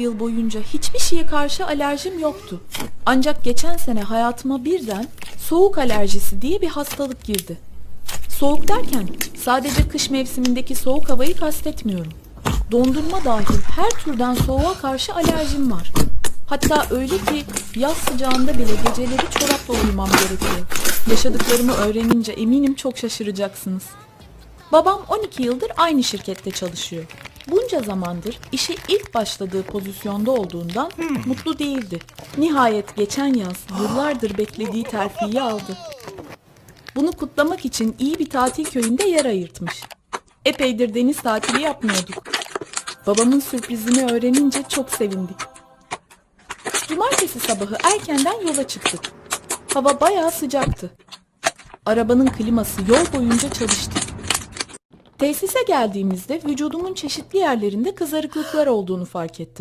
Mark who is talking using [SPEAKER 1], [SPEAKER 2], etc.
[SPEAKER 1] yıl boyunca hiçbir şeye karşı alerjim yoktu. Ancak geçen sene hayatıma birden soğuk alerjisi diye bir hastalık girdi. Soğuk derken sadece kış mevsimindeki soğuk havayı kastetmiyorum. Dondurma dahil her türden soğuğa karşı alerjim var. Hatta öyle ki yaz sıcağında bile geceleri çorapla uyumam gerekiyor. Yaşadıklarımı öğrenince eminim çok şaşıracaksınız. Babam 12 yıldır aynı şirkette çalışıyor. Bunca zamandır işe ilk başladığı pozisyonda olduğundan mutlu değildi. Nihayet geçen yaz yıllardır beklediği terfiyi aldı. Bunu kutlamak için iyi bir tatil köyünde yer ayırtmış. Epeydir deniz tatili yapmıyorduk. Babamın sürprizini öğrenince çok sevindik. Cumartesi sabahı erkenden yola çıktık. Hava bayağı sıcaktı. Arabanın kliması yol boyunca çalıştı. Tesise geldiğimizde vücudumun çeşitli yerlerinde kızarıklıklar olduğunu fark ettim.